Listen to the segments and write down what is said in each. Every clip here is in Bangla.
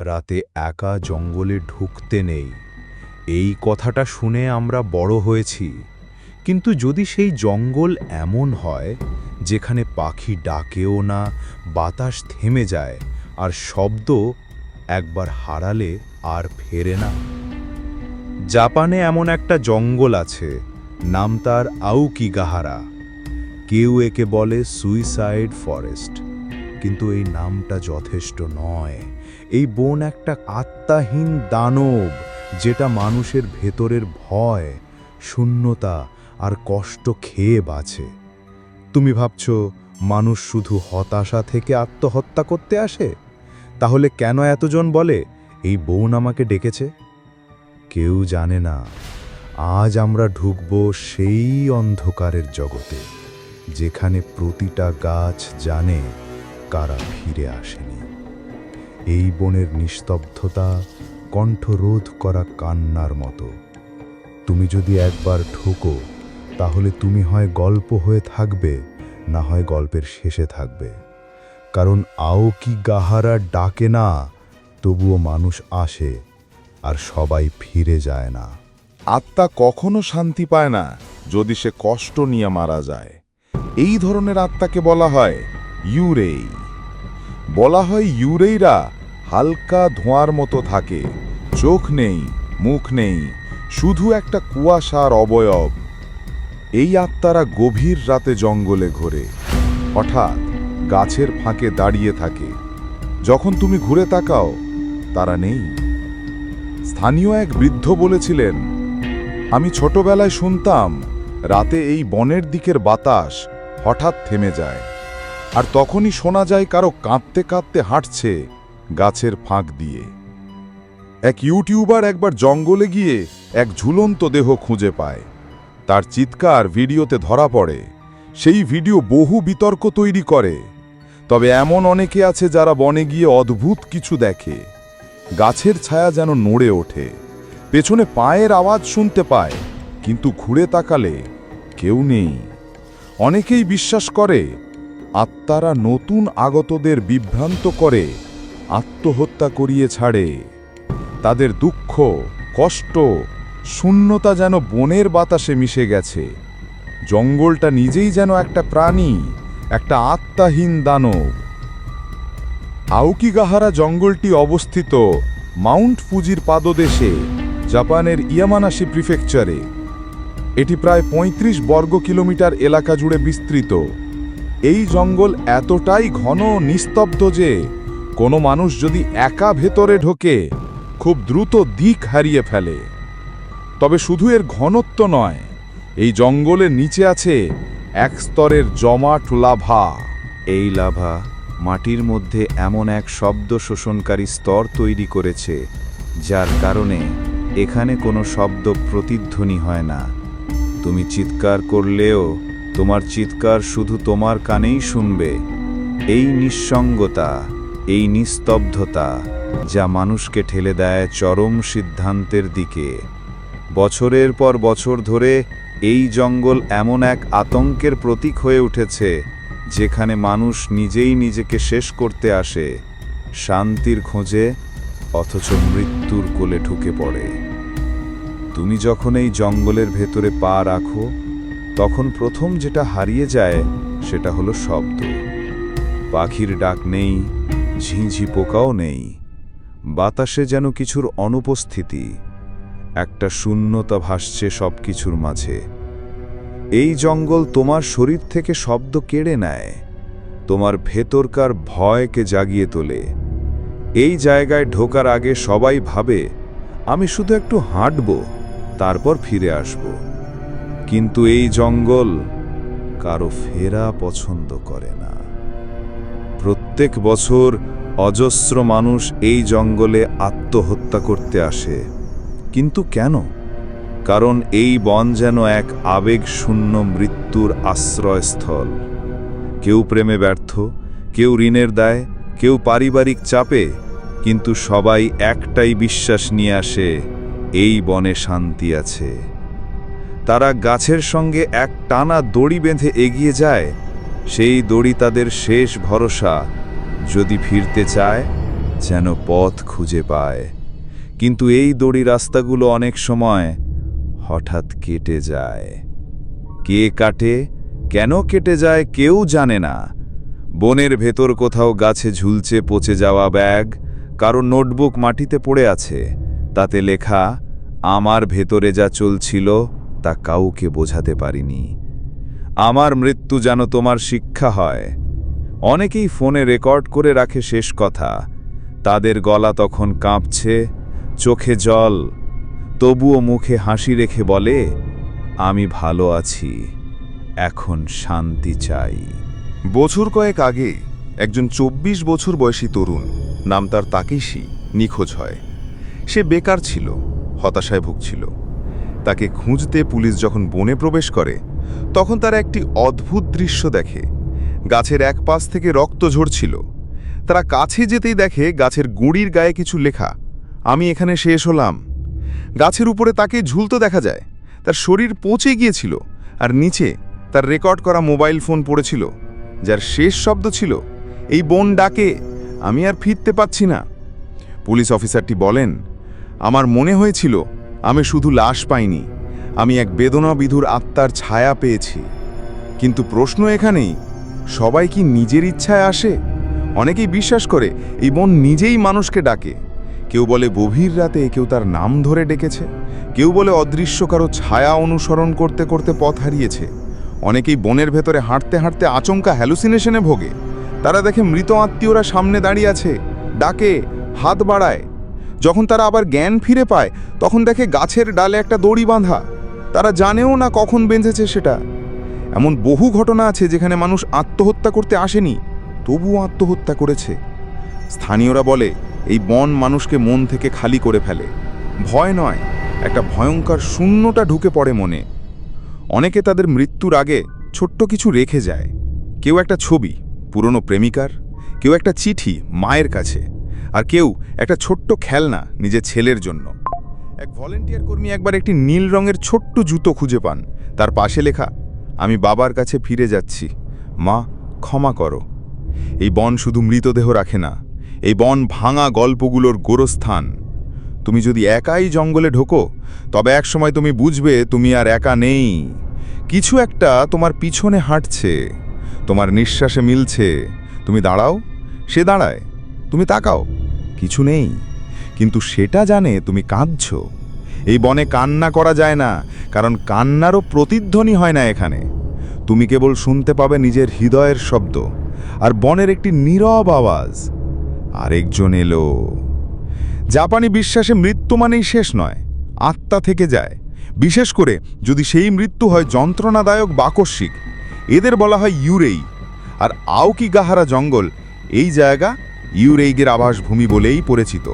রাতে একা জঙ্গলে ঢুকতে নেই। এই কথাটা শুনে আমরা বড় হয়েছি। কিন্তু যদি সেই জঙ্গল এমন হয়, যেখানে পাখি ডাকেও না, বাতাস থেমে যায়, আর শব্দ একবার হারালে আর ফেরে না। জাপানে এমন একটা জঙ্গল আছে, নাম তার আউকিগাহারা। কেউ একে বলে সুইসাইড ফরেস্ট। কিন্তু এই নামটা যথেষ্ট নয়। এই বন একটা আত্মাহীন দানব, যেটা মানুষের ভেতরের ভয়, শূন্যতা আর কষ্ট খেয়ে বাঁচে। তুমি ভাবছ, মানুষ শুধু হতাশা থেকে আত্মহত্যা করতে আসে? তাহলে কেন এতজন বলে, এই বোন আমাকে ডেকেছে কেউ জানে না। আজ আমরা ঢুকব সেই অন্ধকারের জগতে, যেখানে প্রতিটা গাছ জানে কারা ফিরে আসেনি। এই বনের নিস্তব্ধতা কণ্ঠরোধ করা কান্নার মতো। তুমি যদি একবার ঠোকো, তাহলে তুমি হয় গল্প হয়ে থাকবে, না হয় গল্পের শেষে থাকবে। কারণ আও কি গাহারা ডাকে না, তবুও মানুষ আসে আর সবাই ফিরে যায় না। আত্মা কখনো শান্তি পায় না যদি সে কষ্ট নিয়ে মারা যায়। এই ধরনের আত্মাকে বলা হয় ইউরেই। বলা হয় ইউরেইরা হালকা ধোঁয়ার মতো থাকে। চোখ নেই, মুখ নেই, শুধু একটা কুয়াশার অবয়ব। এই আত্মারা গভীর রাতে জঙ্গলে ঘোরে। হঠাৎ গাছের ফাঁকে দাঁড়িয়ে থাকে। যখন তুমি ঘুরে তাকাও, তারা নেই। স্থানীয় এক বৃদ্ধ বলেছিলেন, আমি ছোটবেলায় শুনতাম রাতে এই বনের দিকের বাতাস হঠাৎ থেমে যায়। আর তখনই শোনা যায় কারও কাঁদতে কাঁদতে হাঁটছে গাছের ফাঁক দিয়ে। এক ইউটিউবার একবার জঙ্গলে গিয়ে এক ঝুলন্ত দেহ খুঁজে পায়। তার চিৎকার ভিডিওতে ধরা পড়ে। সেই ভিডিও বহু বিতর্ক তৈরি করে। তবে এমন অনেকে আছে যারা বনে গিয়ে অদ্ভুত কিছু দেখে। গাছের ছায়া যেন নড়ে ওঠে। পেছনে পায়ের আওয়াজ শুনতে পায়, কিন্তু ঘুরে তাকালে কেউ নেই। অনেকেই বিশ্বাস করে আত্মারা নতুন আগতদের বিভ্রান্ত করে, আত্মহত্যা করিয়ে ছাড়ে। তাদের দুঃখ, কষ্ট, শূন্যতা যেন বনের বাতাসে মিশে গেছে। জঙ্গলটা নিজেই যেন একটা প্রাণী, একটা আত্মাহীন দানব। আউকিগাহারা জঙ্গলটি অবস্থিত মাউন্ট ফুজির পাদদেশে, জাপানের ইয়ামানাশি প্রিফেকচারে। এটি প্রায় ৩৫ বর্গ কিলোমিটার এলাকা জুড়ে বিস্তৃত। এই জঙ্গল এতটাই ঘন নিস্তব্ধ যে কোনো মানুষ যদি একা ভেতরে ঢোকে, খুব দ্রুত দিক হারিয়ে ফেলে। তবে শুধু এর ঘনত্ব নয়, এই জঙ্গলের নিচে আছে এক স্তরের জমাট লাভা। এই লাভা মাটির মধ্যে এমন এক শব্দ শোষণকারী স্তর তৈরি করেছে, যার কারণে এখানে কোনো শব্দ প্রতিধ্বনি হয় না। তুমি চিৎকার করলেও তোমার চিৎকার শুধু তোমার কানেই শুনবে। এই নিঃসঙ্গতা, এই নিস্তব্ধতা, যা মানুষকে ঠেলে দেয় চরম সিদ্ধান্তের দিকে। বছরের পর বছর ধরে এই জঙ্গল এমন এক আতঙ্কের প্রতীক হয়ে উঠেছে, যেখানে মানুষ নিজেই নিজেকে শেষ করতে আসে, শান্তির খোঁজে, অথচ মৃত্যুর কোলে ঢুকে পড়ে। তুমি যখন এই জঙ্গলের ভেতরে পা রাখো তখন প্রথম যেটা হারিয়ে যায়, সেটা হলো শব্দ। পাখির ডাক নেই, ঝিঁঝি পোকাও নেই, বাতাসে যেন কিছুর অনুপস্থিতি, একটা শূন্যতা ভাসছে সব কিছুর মাঝে। এই জঙ্গল তোমার শরীর থেকে শব্দ কেড়ে নেয়, তোমার ভেতরকার ভয়কে জাগিয়ে তোলে। এই জায়গায় ঢোকার আগে সবাই ভাবে, আমি শুধু একটু হাঁটব, তারপর ফিরে আসব। কিন্তু এই জঙ্গল কারও ফেরা পছন্দ করে না। প্রত্যেক বছর অজস্র মানুষ এই জঙ্গলে আত্মহত্যা করতে আসে। কিন্তু কেন? কারণ এই বন যেন এক আবেগশূন্য মৃত্যুর আশ্রয়স্থল। কেউ প্রেমে ব্যর্থ, কেউ ঋণের দায়, কেউ পারিবারিক চাপে, কিন্তু সবাই একটাই বিশ্বাস নিয়ে আসে, এই বনে শান্তি আছে। তারা গাছের সঙ্গে এক টানা দড়ি বেঁধে এগিয়ে যায়, সেই দড়ি তাদের শেষ ভরসা, যদি ফিরতে চায়, যেন পথ খুঁজে পায়। কিন্তু এই দড়ি রাস্তাগুলো অনেক সময় হঠাৎ কেটে যায়। কে কাটে, কেন কেটে যায় কেউ জানে না। বনের ভেতর কোথাও গাছে ঝুলছে পচে যাওয়া ব্যাগ, কারও নোটবুক মাটিতে পড়ে আছে, তাতে লেখা, আমার ভেতরে যা চলছিল তা কাউকে বোঝাতে পারিনি। আমার মৃত্যু যেন তোমার শিক্ষা হয়। অনেকেই ফোনে রেকর্ড করে রাখে শেষ কথা। তাদের গলা তখন কাঁপছে, চোখে জল, তবুও মুখে হাসি রেখে বলে, আমি ভালো আছি, এখন শান্তি চাই। বছর কয়েক আগে একজন চব্বিশ বছর বয়সী তরুণ, নাম তার তাকেশি, নিখোঁজ হয়। সে বেকার ছিল, হতাশায় ভুগছিল। তাকে খুঁজতে পুলিশ যখন বনে প্রবেশ করে, তখন তারা একটি অদ্ভুত দৃশ্য দেখে। গাছের এক পাশ থেকে রক্ত ঝরছিল। তারা কাছে যেতেই দেখে গাছের গুঁড়ির গায়ে কিছু লেখা, আমি এখানে শেষ হলাম। গাছের উপরে তাকে ঝুলতে দেখা যায়, তার শরীর পচে গিয়েছিল, আর নিচে তার রেকর্ড করা মোবাইল ফোন পড়েছিল, যার শেষ শব্দ ছিল, এই বোন ডাকে, আমি আর ফিরতে পাচ্ছি না। পুলিশ অফিসারটি বলেন, আমার মনে হয়েছিল আমি শুধু লাশ পাইনি, আমি এক বেদনা বিধুর আত্মার ছায়া পেয়েছি। কিন্তু প্রশ্ন এখানেই, সবাই কি নিজের ইচ্ছায় আসে? অনেকেই বিশ্বাস করে, এই বোন নিজেই মানুষকে ডাকে। কেউ বলে গভীর রাতে কেউ তার নাম ধরে ডেকেছে। কেউ বলে অদৃশ্য কারও ছায়া অনুসরণ করতে করতে পথ হারিয়েছে। অনেকেই বনের ভেতরে হাঁটতে হাঁটতে আচমকা হ্যালুসিনেশনে ভোগে। তারা দেখে মৃত আত্মীয়রা সামনে দাঁড়িয়ে আছে, ডাকে, হাত বাড়ায়। যখন তারা আবার জ্ঞান ফিরে পায়, তখন দেখে গাছের ডালে একটা দড়ি বাঁধা। তারা জানেও না কখন বেঁধেছে সেটা। এমন বহু ঘটনা আছে যেখানে মানুষ আত্মহত্যা করতে আসেনি তবুও আত্মহত্যা করেছে। স্থানীয়রা বলে, এই বন মানুষকে মন থেকে খালি করে ফেলে। ভয় নয়, একটা ভয়ঙ্কর শূন্যটা ঢুকে পড়ে মনে। অনেকে তাদের মৃত্যুর আগে ছোট্ট কিছু রেখে যায়। কেউ একটা ছবি, পুরনো প্রেমিকার, কেউ একটা চিঠি মায়ের কাছে। আর কেউ একটা ছোট্ট খেলনা নিজের ছেলের জন্য। এক ভলেন্টিয়ার কর্মী একবার একটি নীল রঙের ছোট্ট জুতো খুঁজে পান। তার পাশে লেখা, আমি বাবার কাছে ফিরে যাচ্ছি। মা, ক্ষমা করো। এই বন শুধু মৃতদেহ রাখে না, এই বন ভাঙা গল্পগুলোর গোরস্থান। তুমি যদি একাই জঙ্গলে ঢোকো, তবে একসময় তুমি বুঝবে তুমি আর একা নেই। কিছু একটা তোমার পিছনে হাঁটছে, তোমার নিঃশ্বাসে মিলছে। তুমি দাঁড়াও, সে দাঁড়ায়। তুমি তাকাও। কিছু নেই। কিন্তু সেটা জানে তুমি কাঁদছ। এই বনে কান্না করা যায় না, কারণ কান্নারও প্রতিধ্বনি হয় না এখানে। তুমি কেবল শুনতে পাবে নিজের হৃদয়ের শব্দ আর বনের একটি নীরব আওয়াজ। আরেকজন এলো। জাপানি বিশ্বাসে মৃত্যু মানেই শেষ নয়, আত্মা থেকে যায়। বিশেষ করে যদি সেই মৃত্যু হয় যন্ত্রণাদায়ক বাকস্মিক। এদের বলা হয় ইউরেই। আর আওকি গাহারা জঙ্গল, এই জায়গা ইউরেইগের আবাসভূমি বলেই পরিচিত।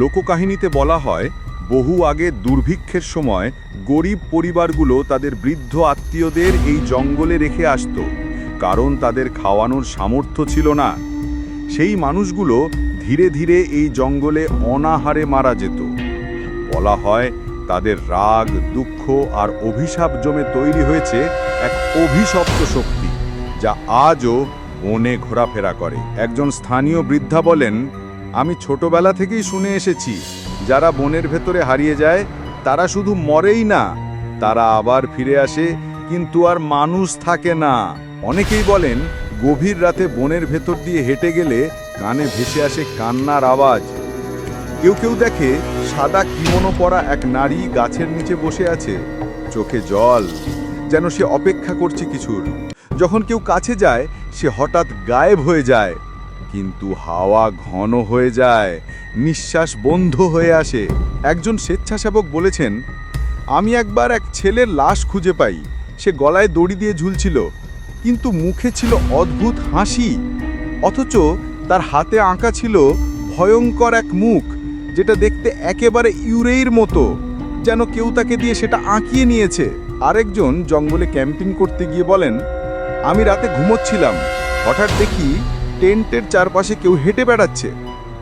লোককাহিনীতে বলা হয়, বহু আগে দুর্ভিক্ষের সময় গরিব পরিবারগুলো তাদের বৃদ্ধ আত্মীয়দের এই জঙ্গলে রেখে আসত, কারণ তাদের খাওয়ানোর সামর্থ্য ছিল না। সেই মানুষগুলো ধীরে ধীরে এই জঙ্গলে অনাহারে মারা যেত। বলা হয়, তাদের রাগ, দুঃখ আর অভিশাপ জমে তৈরি হয়েছে এক অভিশপ্ত শক্তি, যা আজও বনে ঘোরাফেরা করে। একজন স্থানীয় বৃদ্ধা বলেন, আমি ছোটবেলা থেকেই শুনে এসেছি, যারা বনের ভেতরে হারিয়ে যায়, তারা শুধু মরেই না, তারা আবার ফিরে আসে, কিন্তু আর মানুষ থাকে না। অনেকেই বলেন, গভীর রাতে বনের ভেতর দিয়ে হেঁটে গেলে কানে ভেসে আসে কান্নার আওয়াজ। কেউ কেউ দেখে, সাদা কিমোনো পরা এক নারী গাছের নিচে বসে আছে, চোখে জল, যেন সে অপেক্ষা করছে কিছুর। যখন কেউ কাছে যায়, সে হঠাৎ গায়েব হয়ে যায়। কিন্তু হাওয়া ঘন হয়ে যায়, নিঃশ্বাস বন্ধ হয়ে আসে। একজন স্বেচ্ছাসেবক বলেছেন, আমি একবার এক ছেলের লাশ খুঁজে পাই। সে গলায় দড়ি দিয়ে ঝুলছিল, কিন্তু মুখে ছিল অদ্ভুত হাসি। অথচ তার হাতে আঁকা ছিল ভয়ঙ্কর এক মুখ, যেটা দেখতে একেবারে ইউরেইর মতো, যেন কেউ তাকে দিয়ে সেটা আঁকিয়ে নিয়েছে। আরেকজন জঙ্গলে ক্যাম্পিং করতে গিয়ে বলেন আমি রাতে ঘুমোচ্ছিলাম। হঠাৎ দেখি টেন্টের চারপাশে কেউ হেঁটে বেড়াচ্ছে।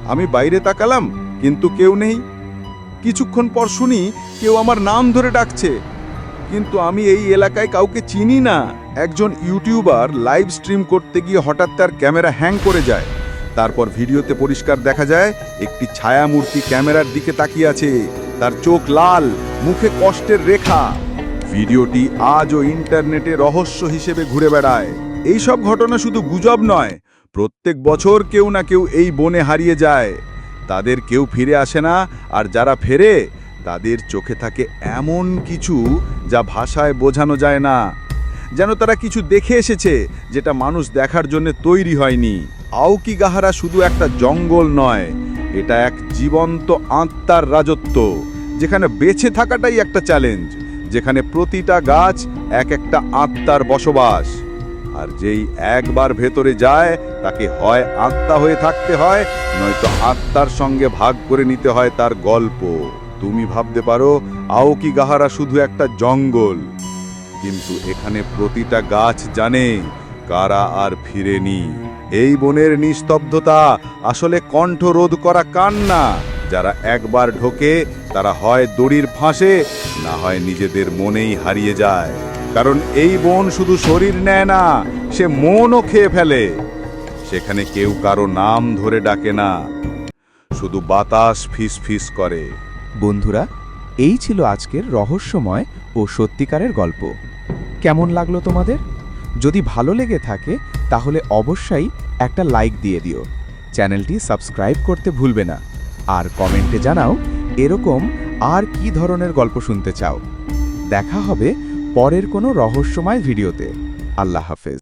আমি বাইরে তাকালাম, কিন্তু কেউ নেই। কিছুক্ষণ পর শুনি কেউ আমার নাম ধরে ডাকছে। কিন্তু আমি এই এলাকায় কাউকে চিনি না। একজন ইউটিউবার লাইভ স্ট্রিম করতে গিয়ে হঠাৎ তার ক্যামেরা হ্যাং করে যায়। তারপর ভিডিওতে পরিষ্কার দেখা যায়, একটি ছায়ামূর্তি ক্যামেরার দিকে তাকিয়ে আছে। তার চোখ লাল, মুখে কষ্টের রেখা। ভিডিওটি আজও ইন্টারনেটে রহস্য হিসেবে ঘুরে বেড়ায়। এই সব ঘটনা শুধু গুজব নয়, প্রত্যেক বছর কেউ না কেউ এই বনে হারিয়ে যায়। তাদের কেউ ফিরে আসে না, আর যারা ফেরে, তাদের চোখে থাকে এমন কিছু যা ভাষায় বোঝানো যায় না। যেন তারা কিছু দেখে এসেছে, যেটা মানুষ দেখার জন্য তৈরি হয়নি। আউকি গাহারা শুধু একটা জঙ্গল নয়, এটা এক জীবন্ত আত্মার রাজত্ব, যেখানে বেঁচে থাকাটাই একটা চ্যালেঞ্জ যেখানে প্রতিটা গাছ এক একটা আত্মার বসবাস। আর যেই একবার ভেতরে যায়, তাকে হয় আত্মা হয়ে থাকতে হয়, নয়তো আত্মার সঙ্গে ভাগ করে নিতে হয় তার গল্প। তুমি ভাবতে পারো, আওকি গাহারা শুধু একটা জঙ্গল। কিন্তু এখানে প্রতিটা গাছ জানে, কারা আর ফিরেনি। এই বনের নিস্তব্ধতা আসলে কণ্ঠ রোধ করা কান্না। যারা একবার ঢোকে, তারা হয় দড়ির ফাঁসে, না হয় নিজেদের মনেই হারিয়ে যায়। কারণ এই বন শুধু শরীর নেয় না, সে মনও খেয়ে ফেলে। সেখানে কেউ কারও নাম ধরে ডাকে না, শুধু বাতাস ফিস ফিস করে। বন্ধুরা, এই ছিল আজকের রহস্যময় ও সত্যিকারের গল্প। কেমন লাগল তোমাদের? যদি ভালো লেগে থাকে, তাহলে অবশ্যই একটা লাইক দিয়ে দিও। চ্যানেলটি সাবস্ক্রাইব করতে ভুলবে না। আর কমেন্টে জানাও এরকম আর কি ধরনের গল্প শুনতে চাও। দেখা হবে পরের কোনো রহস্যময় ভিডিওতে। আল্লাহ হাফেজ।